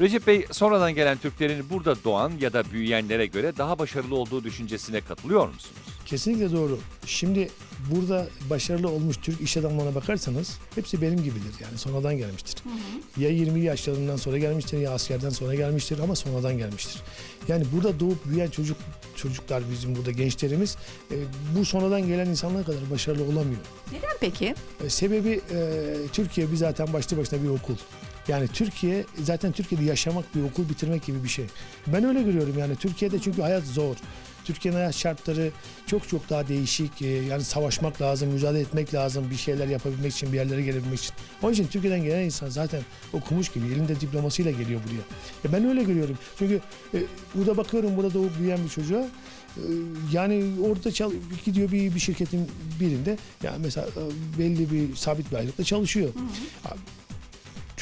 Recep Bey sonradan gelen Türklerin burada doğan ya da büyüyenlere göre daha başarılı olduğu düşüncesine katılıyor musunuz? Kesinlikle doğru. Şimdi burada başarılı olmuş Türk iş adamlarına bakarsanız hepsi benim gibidir. Yani sonradan gelmiştir. Ya 20 yaşlarından sonra gelmiştir ya askerden sonra gelmiştir ama sonradan gelmiştir. Yani burada doğup büyüyen çocuk çocuklar bizim burada gençlerimiz e, bu sonradan gelen insanlar kadar başarılı olamıyor. Neden peki? E, Sebebi e, Türkiye bir zaten başlı başına bir okul. Yani Türkiye zaten Türkiye'de yaşamak bir okul bitirmek gibi bir şey. Ben öyle görüyorum yani Türkiye'de çünkü hayat zor. Türkiye'nin hayat şartları çok çok daha değişik. E, Yani savaşmak lazım, mücadele etmek lazım bir şeyler yapabilmek için, bir yerlere gelebilmek için. Onun için Türkiye'den gelen insan zaten okumuş gibi, elinde diplomasıyla geliyor buraya. E ben öyle görüyorum. Çünkü e, burada bakıyorum burada doğup büyüyen bir çocuğa e, yani orada çal gidiyor bir, bir şirketin birinde ya mesela e, belli bir sabit bir aylıkla çalışıyor. Abi,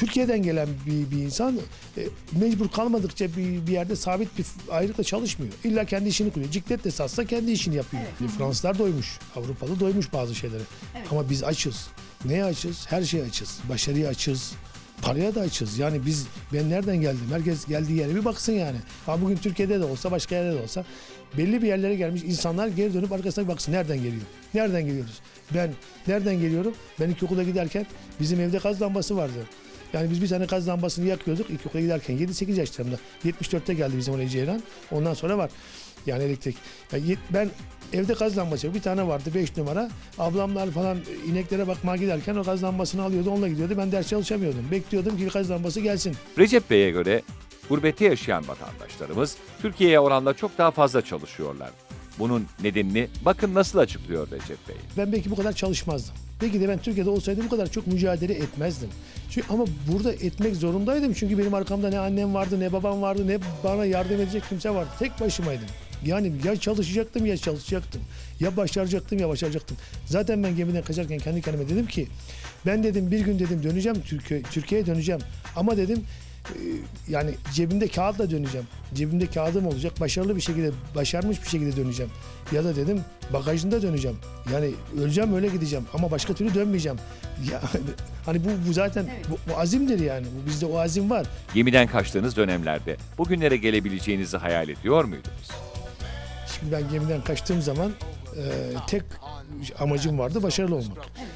Türkiye'den gelen bir, bir insan e, mecbur kalmadıkça bir, bir yerde sabit bir ayrıkla çalışmıyor. İlla kendi işini kuruyor. Ciklet de satsa kendi işini yapıyor. E, Fransızlar doymuş. Avrupalı doymuş bazı şeylere. Evet. Ama biz açız. Neye açız? Her şeye açız. Başarıya açız. Paraya da açız. Yani biz ben nereden geldim? Herkes geldiği yere bir baksın yani. Ha bugün Türkiye'de de olsa başka yerde de olsa belli bir yerlere gelmiş insanlar geri dönüp arkasına bir baksın. Nereden geliyor? Nereden geliyoruz? Ben nereden geliyorum? Ben ilkokula giderken bizim evde gaz lambası vardı. Yani biz bir tane gaz lambasını yakıyorduk ilkokula giderken 7-8 yaşlarında. 74'te geldi bizim oraya Ceylan. Ondan sonra var. Yani elektrik. Ya yet- ben evde gaz lambası bir tane vardı 5 numara. Ablamlar falan ineklere bakmaya giderken o gaz lambasını alıyordu onunla gidiyordu. Ben ders çalışamıyordum. Bekliyordum ki gaz lambası gelsin. Recep Bey'e göre gurbette yaşayan vatandaşlarımız Türkiye'ye oranla çok daha fazla çalışıyorlar. Bunun nedenini bakın nasıl açıklıyor Recep Bey. Ben belki bu kadar çalışmazdım. Belki de ben Türkiye'de olsaydım bu kadar çok mücadele etmezdim. Çünkü ama burada etmek zorundaydım. Çünkü benim arkamda ne annem vardı, ne babam vardı, ne bana yardım edecek kimse vardı. Tek başımaydım. Yani ya çalışacaktım ya çalışacaktım. Ya başaracaktım ya başaracaktım. Zaten ben gemiden kaçarken kendi kendime dedim ki ben dedim bir gün dedim döneceğim Türkiye Türkiye'ye döneceğim. Ama dedim yani cebimde kağıtla döneceğim. Cebimde kağıdım olacak. Başarılı bir şekilde, başarmış bir şekilde döneceğim. Ya da dedim bagajında döneceğim. Yani öleceğim öyle gideceğim ama başka türlü dönmeyeceğim. Ya hani bu, bu zaten Evet. bu, bu azimdir yani. Bu bizde o azim var. Gemiden kaçtığınız dönemlerde bugünlere gelebileceğinizi hayal ediyor muydunuz? Şimdi ben gemiden kaçtığım zaman e, tek amacım vardı başarılı olmak. Ama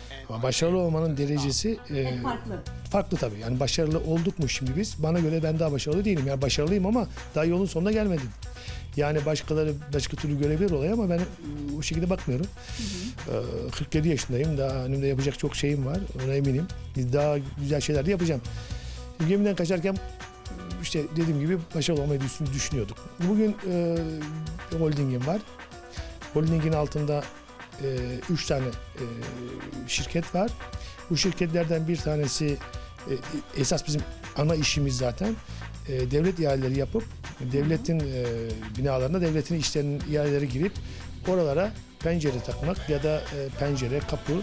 başarılı olmanın derecesi e, farklı. farklı tabii. Yani başarılı olduk mu şimdi biz? Bana göre ben daha başarılı değilim. Yani başarılıyım ama daha yolun sonuna gelmedim. Yani başkaları başka türlü görebilir olay ama ben e, o şekilde bakmıyorum. Ee, 47 yaşındayım. Daha önümde yapacak çok şeyim var. Ona eminim. Daha güzel şeyler de yapacağım. Şimdi gemiden kaçarken işte dediğim gibi başarılı olmayı düşün- düşünüyorduk. Bugün e, holdingim var. Holdingin altında e, üç tane e, şirket var. Bu şirketlerden bir tanesi e, esas bizim ana işimiz zaten. E, devlet ihaleleri yapıp devletin e, binalarına devletin işlerinin ihaleleri girip oralara pencere takmak ya da pencere, kapı,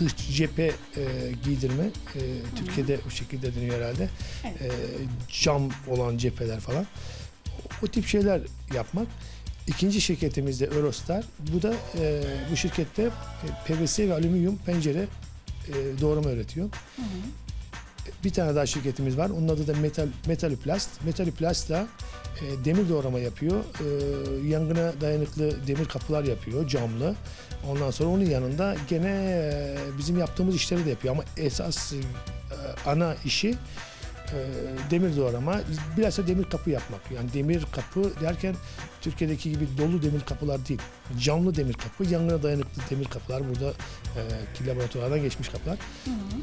dış cephe e, giydirme. E, Türkiye'de o şekilde deniyor herhalde. Evet. E, cam olan cepheler falan. O tip şeyler yapmak. İkinci şirketimiz de Eurostar. Bu da e, bu şirkette e, PVC ve alüminyum pencere e, doğrama üretiyor. Bir tane daha şirketimiz var. Onun adı da Metal Metaloplast. Metaloplast da e, demir doğrama yapıyor. E, yangına dayanıklı demir kapılar yapıyor, camlı. Ondan sonra onun yanında gene e, bizim yaptığımız işleri de yapıyor ama esas e, ana işi demir doğrama, biraz da demir kapı yapmak. Yani demir kapı derken Türkiye'deki gibi dolu demir kapılar değil. Camlı demir kapı, yangına dayanıklı demir kapılar. Burada e, laboratuvardan geçmiş kapılar.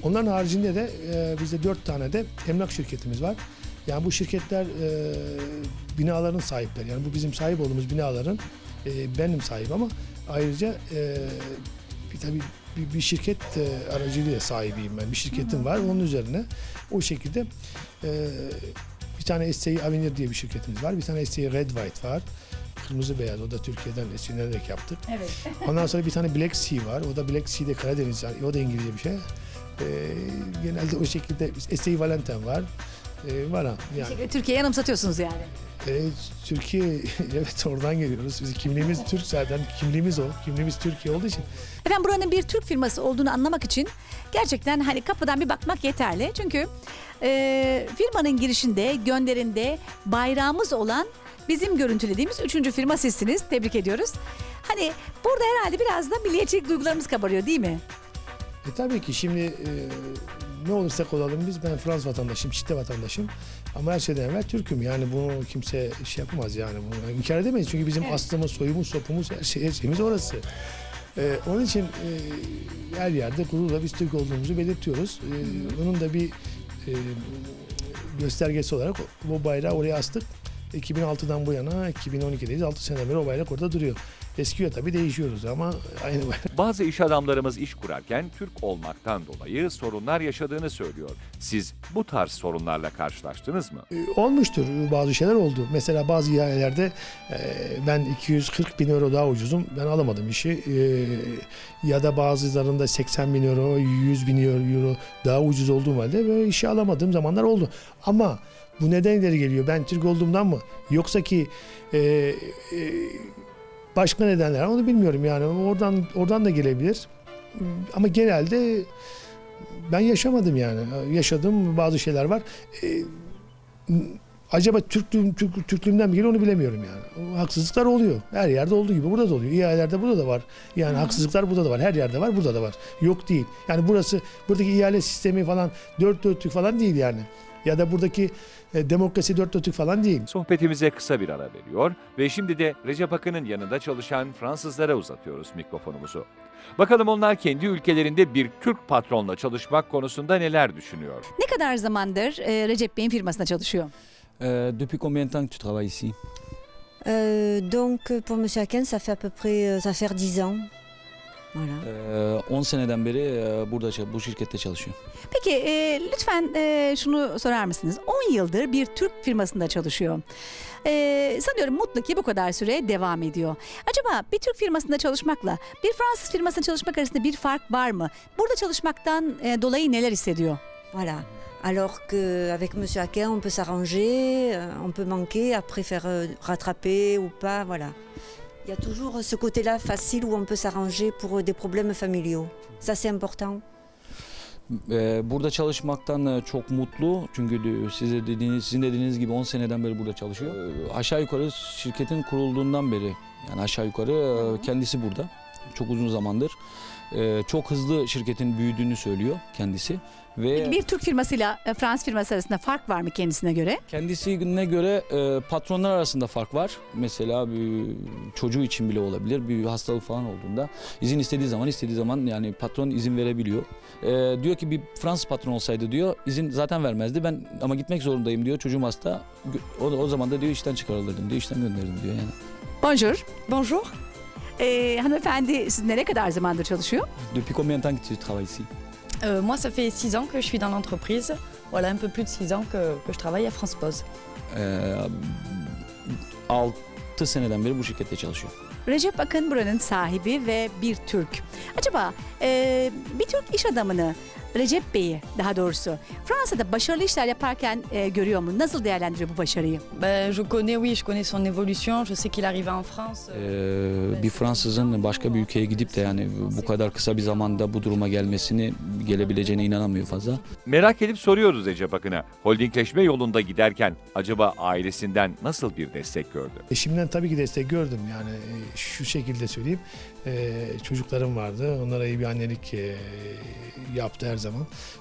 Onların haricinde de e, bizde dört tane de emlak şirketimiz var. Yani bu şirketler e, binaların sahipleri. Yani bu bizim sahip olduğumuz binaların e, benim sahip ama ayrıca e, bir tabii bir, bir şirket e, aracılığıyla sahibiyim ben. Bir şirketim var. Onun üzerine o şekilde e, bir tane STI Avenir diye bir şirketimiz var. Bir tane STI Red White var. Kırmızı beyaz. O da Türkiye'den esinlenerek yaptık. Evet. Ondan sonra bir tane Black Sea var. O da Black Sea'de Karadeniz. O da İngilizce bir şey. Ee, genelde o şekilde STI Valentin var. E, var ha. Yani Şekilde Türkiye'ye yanımsatıyorsunuz yani. e, Türkiye evet oradan geliyoruz. Biz kimliğimiz Türk zaten. Kimliğimiz o. Kimliğimiz Türkiye olduğu için. Efendim buranın bir Türk firması olduğunu anlamak için gerçekten hani kapıdan bir bakmak yeterli. Çünkü e, firmanın girişinde, gönderinde bayrağımız olan bizim görüntülediğimiz üçüncü firma sizsiniz. Tebrik ediyoruz. Hani burada herhalde biraz da milliyetçilik duygularımız kabarıyor değil mi? E tabii ki şimdi e, ne olursak olalım biz ben Fransız vatandaşım, çifte vatandaşım. Ama her şeyden evvel Türk'üm. Yani bunu kimse şey yapamaz yani. Bunu inkar edemeyiz. Çünkü bizim Evet. aslımız, soyumuz, sopumuz her, şey, her şeyimiz orası. E, onun için e, her yerde gururla biz Türk olduğumuzu belirtiyoruz. E, onun da bir e, göstergesi olarak bu bayrağı oraya astık. 2006'dan bu yana 2012'deyiz. 6 seneden beri o bayrak orada duruyor. Eskiyor tabii değişiyoruz ama aynı bayrak. Bazı iş adamlarımız iş kurarken Türk olmaktan dolayı sorunlar yaşadığını söylüyor. Siz bu tarz sorunlarla karşılaştınız mı? E, Olmuştur bazı şeyler oldu. Mesela bazı ihalelerde e, ben 240 bin euro daha ucuzum ben alamadım işi. E, ya da bazılarında 80 bin euro 100 bin euro daha ucuz olduğum halde böyle işi alamadığım zamanlar oldu. Ama bu neden ileri geliyor? Ben Türk olduğumdan mı? Yoksa ki e, e, başka nedenler onu bilmiyorum yani. Oradan oradan da gelebilir. Ama genelde ben yaşamadım yani. Yaşadığım bazı şeyler var. E, acaba Türklüğüm, Türk, Türklüğümden mi geliyor onu bilemiyorum yani. Haksızlıklar oluyor. Her yerde olduğu gibi burada da oluyor. İhalelerde burada da var. Yani haksızlıklar burada da var. Her yerde var, burada da var. Yok değil. Yani burası, buradaki ihale sistemi falan dört dörtlük falan değil yani. Ya da buradaki e, demokrasi dört dörtlük falan değil. Sohbetimize kısa bir ara veriyor ve şimdi de Recep Akın'ın yanında çalışan Fransızlara uzatıyoruz mikrofonumuzu. Bakalım onlar kendi ülkelerinde bir Türk patronla çalışmak konusunda neler düşünüyor? Ne kadar zamandır e, Recep Bey'in firmasında çalışıyor? Euh, depuis combien de temps que tu travailles ici Euh, donc pour Monsieur Aken, ça fait à peu près, euh, ça fait 10 ans. Voilà. Euh, 10 seneden beri e, burada bu şirkette çalışıyor. Peki e, lütfen e, şunu sorar mısınız? 10 yıldır bir Türk firmasında çalışıyor. E, sanıyorum mutlu ki bu kadar süre devam ediyor. Acaba bir Türk firmasında çalışmakla bir Fransız firmasında çalışmak arasında bir fark var mı? Burada çalışmaktan e, dolayı neler hissediyor? Voilà. Alors qu'avec Monsieur Aken, on peut s'arranger, euh, on peut manquer, après faire euh, rattraper ou pas, voilà. Il y a toujours ce côté-là facile où on peut s'arranger pour euh, des problèmes familiaux. Ça, c'est important. E, burada çalışmaktan e, çok mutlu çünkü de- size dediğiniz, sizin dediğiniz gibi 10 seneden beri burada çalışıyor. E, aşağı yukarı şirketin kurulduğundan beri yani aşağı yukarı e, kendisi burada. Çok uzun zamandır. E, çok hızlı şirketin büyüdüğünü söylüyor kendisi ve Peki bir Türk firmasıyla e, Fransız firması arasında fark var mı kendisine göre? Kendisine göre e, patronlar arasında fark var. Mesela bir çocuğu için bile olabilir. Bir hastalık falan olduğunda izin istediği zaman istediği zaman yani patron izin verebiliyor. E, diyor ki bir Fransız patron olsaydı diyor izin zaten vermezdi. Ben ama gitmek zorundayım diyor. Çocuğum hasta. O, o zaman da diyor işten çıkarılırdım diyor. işten gönderirdim diyor yani. Bonjour. Bonjour. E, hanımefendi sizinle ne kadar zamandır çalışıyor? Depuis combien de temps que tu travailles ici? Euh, moi, ça fait six ans que je suis dans l'entreprise. Voilà, un peu plus de six ans que, que je travaille à France Pose. E, 6 seneden beri bu şirkette çalışıyor. Recep Akın buranın sahibi ve bir Türk. Acaba e, bir Türk iş adamını Recep Bey'i daha doğrusu Fransa'da başarılı işler yaparken e, görüyor mu? Nasıl değerlendiriyor bu başarıyı? Ben, je connais, oui, je connais son évolution. Je sais qu'il arrive en France. Ee, bir Fransızın başka bir ülkeye gidip de yani bu kadar kısa bir zamanda bu duruma gelmesini gelebileceğine inanamıyor fazla. Merak edip soruyoruz Recep Akın'a. Holdingleşme yolunda giderken acaba ailesinden nasıl bir destek gördü? Eşimden tabii ki destek gördüm yani e, şu şekilde söyleyeyim. E, çocuklarım vardı. Onlara iyi bir annelik e, yaptı her zaman.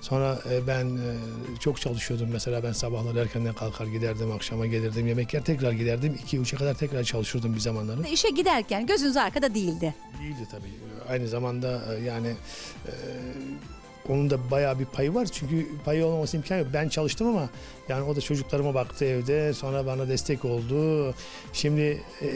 Sonra e, ben e, çok çalışıyordum. Mesela ben sabahları erkenden kalkar giderdim, akşama gelirdim, yemek yer tekrar giderdim. 2-3'e kadar tekrar çalışıyordum bir zamanları. İşe giderken gözünüz arkada değildi. Değildi tabii. Aynı zamanda e, yani e, onun da bayağı bir payı var. Çünkü payı olmaması imkanı yok. Ben çalıştım ama yani o da çocuklarıma baktı evde. Sonra bana destek oldu. Şimdi e,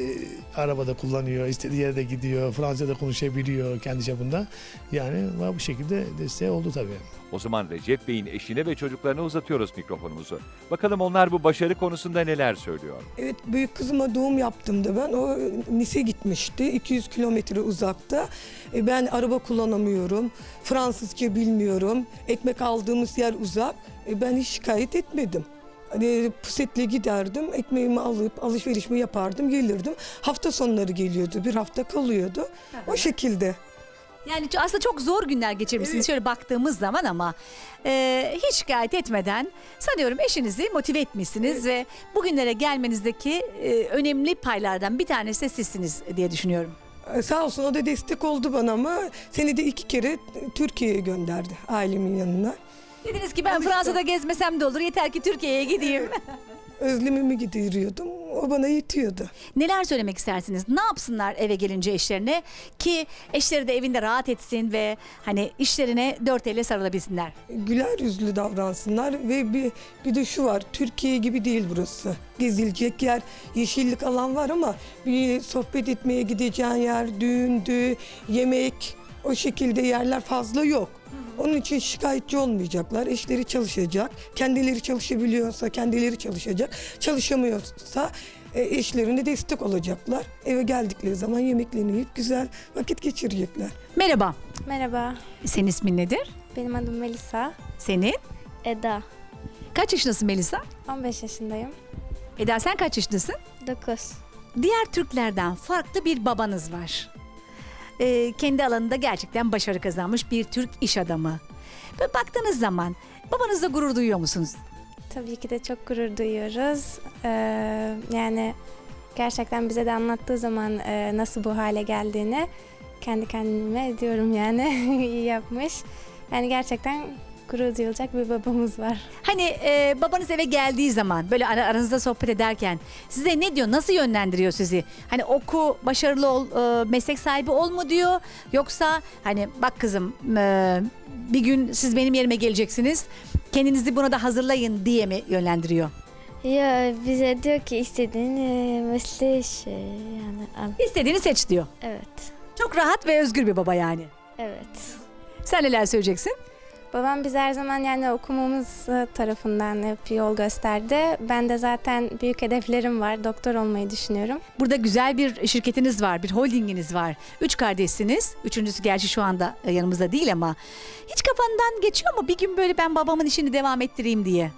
arabada kullanıyor, istediği yere de gidiyor. Fransızca da konuşabiliyor kendi çapında. Yani bu şekilde desteği oldu tabii. O zaman Recep Bey'in eşine ve çocuklarına uzatıyoruz mikrofonumuzu. Bakalım onlar bu başarı konusunda neler söylüyor? Evet büyük kızıma doğum yaptığımda ben o Nice gitmişti 200 kilometre uzakta. E, Ben araba kullanamıyorum. Fransızca bilmiyorum. Ekmek aldığımız yer uzak. E, Ben hiç şikayet etmedim. Hani pusetle giderdim, ekmeğimi alıp alışverişimi yapardım, gelirdim. Hafta sonları geliyordu, bir hafta kalıyordu. O şekilde. Yani aslında çok zor günler geçirmişsiniz şöyle baktığımız zaman ama e, hiç şikayet etmeden sanıyorum eşinizi motive etmişsiniz ve bugünlere gelmenizdeki e, önemli paylardan bir tanesi de sizsiniz diye düşünüyorum. Ee, Sağ olsun o da destek oldu bana ama seni de iki kere Türkiye'ye gönderdi ailemin yanına. Dediniz ki ben Fransa'da gezmesem de olur yeter ki Türkiye'ye gideyim. Özlemimi gideriyordum. O bana yetiyordu. Neler söylemek istersiniz? Ne yapsınlar eve gelince eşlerine ki eşleri de evinde rahat etsin ve hani işlerine dört elle sarılabilsinler. Güler yüzlü davransınlar ve bir, bir de şu var. Türkiye gibi değil burası. Gezilecek yer, yeşillik alan var ama bir sohbet etmeye gideceğin yer, düğündü, yemek o şekilde yerler fazla yok. Onun için şikayetçi olmayacaklar. Eşleri çalışacak. Kendileri çalışabiliyorsa kendileri çalışacak. Çalışamıyorsa e, eşlerine destek olacaklar. Eve geldikleri zaman yemeklerini yiyip güzel vakit geçirecekler. Merhaba. Merhaba, Senin ismin nedir? benim adım Melisa. Senin? Eda. Kaç yaşındasın Melisa? 15 yaşındayım. Eda sen kaç yaşındasın? 9. Diğer Türklerden farklı bir babanız var. Ee, kendi alanında gerçekten başarı kazanmış bir Türk iş adamı. Ve baktığınız zaman babanızla gurur duyuyor musunuz? Tabii ki de çok gurur duyuyoruz. Ee, yani gerçekten bize de anlattığı zaman e, nasıl bu hale geldiğini kendi kendime diyorum yani iyi yapmış. Yani gerçekten gurur duyulacak bir babamız var. Hani e, babanız eve geldiği zaman böyle ara- aranızda sohbet ederken size ne diyor? Nasıl yönlendiriyor sizi? Hani oku, başarılı ol, e, meslek sahibi ol mu diyor? Yoksa hani bak kızım e, bir gün siz benim yerime geleceksiniz. Kendinizi buna da hazırlayın diye mi yönlendiriyor? Ya bize diyor ki istediğin e, mesleği şey yani al. İstediğini seç diyor. Evet. Çok rahat ve özgür bir baba yani. Evet. Sen neler söyleyeceksin? Babam bize her zaman yani okumamız e, tarafından hep yol gösterdi. Ben de zaten büyük hedeflerim var. Doktor olmayı düşünüyorum. Burada güzel bir şirketiniz var, bir holdinginiz var. Üç kardeşsiniz. Üçüncüsü gerçi şu anda e, yanımızda değil ama hiç kafandan geçiyor mu bir gün böyle ben babamın işini devam ettireyim diye?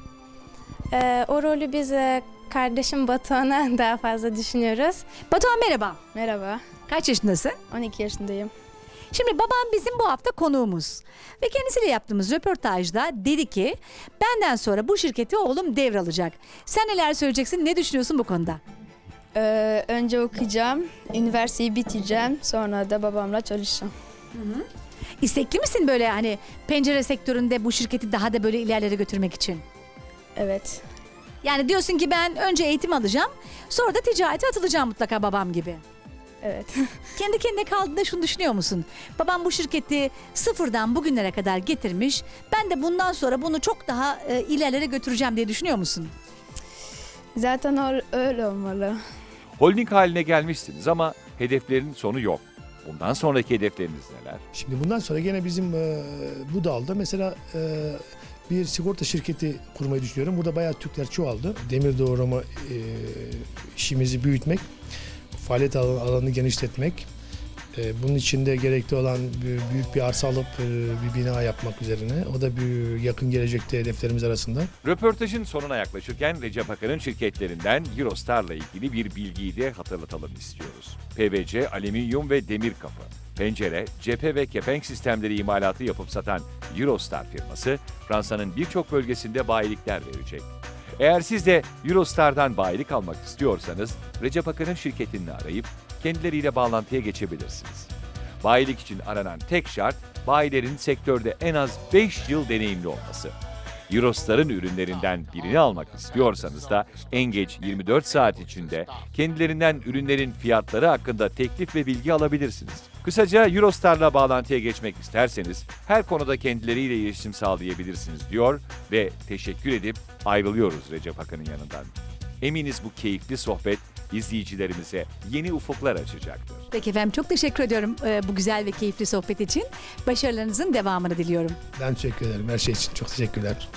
Ee, o rolü biz e, kardeşim Batuhan'a daha fazla düşünüyoruz. Batuhan merhaba. Merhaba, Kaç yaşındasın? 12 yaşındayım. Şimdi babam bizim bu hafta konuğumuz. Ve kendisiyle yaptığımız röportajda dedi ki benden sonra bu şirketi oğlum devralacak. Sen neler söyleyeceksin? Ne düşünüyorsun bu konuda? Ee, önce okuyacağım, üniversiteyi bitireceğim, sonra da babamla çalışacağım. İstekli misin böyle hani pencere sektöründe bu şirketi daha da böyle ilerlere götürmek için? Evet, Yani diyorsun ki ben önce eğitim alacağım, sonra da ticarete atılacağım mutlaka babam gibi. Evet. Kendi kendine kaldığında şunu düşünüyor musun? Babam bu şirketi sıfırdan bugünlere kadar getirmiş. Ben de bundan sonra bunu çok daha e, ilerlere götüreceğim diye düşünüyor musun? Zaten o- öyle olmalı. Holding haline gelmişsiniz ama hedeflerin sonu yok. Bundan sonraki hedefleriniz neler? Şimdi bundan sonra gene bizim e, bu dalda mesela e, bir sigorta şirketi kurmayı düşünüyorum. Burada bayağı Türkler çoğaldı. Demir doğrama e, işimizi büyütmek, faaliyet alan- alanını genişletmek. E, bunun içinde gerekli olan büyük bir arsa alıp e, bir bina yapmak üzerine. O da bir yakın gelecekte hedeflerimiz arasında. Röportajın sonuna yaklaşırken Recep Akar'ın şirketlerinden Eurostar'la ilgili bir bilgiyi de hatırlatalım istiyoruz. PVC, alüminyum ve demir kapı, pencere, cephe ve kepenk sistemleri imalatı yapıp satan Eurostar firması Fransa'nın birçok bölgesinde bayilikler verecek. Eğer siz de Eurostar'dan bayilik almak istiyorsanız Recep Akar'ın şirketini arayıp kendileriyle bağlantıya geçebilirsiniz. Bayilik için aranan tek şart bayilerin sektörde en az 5 yıl deneyimli olması. Eurostar'ın ürünlerinden birini almak istiyorsanız da en geç 24 saat içinde kendilerinden ürünlerin fiyatları hakkında teklif ve bilgi alabilirsiniz. Kısaca Eurostar'la bağlantıya geçmek isterseniz her konuda kendileriyle iletişim sağlayabilirsiniz diyor ve teşekkür edip ayrılıyoruz Recep Akın'ın yanından. Eminiz bu keyifli sohbet izleyicilerimize yeni ufuklar açacaktır. Peki efendim çok teşekkür ediyorum e, bu güzel ve keyifli sohbet için. Başarılarınızın devamını diliyorum. Ben teşekkür ederim her şey için. Çok teşekkürler.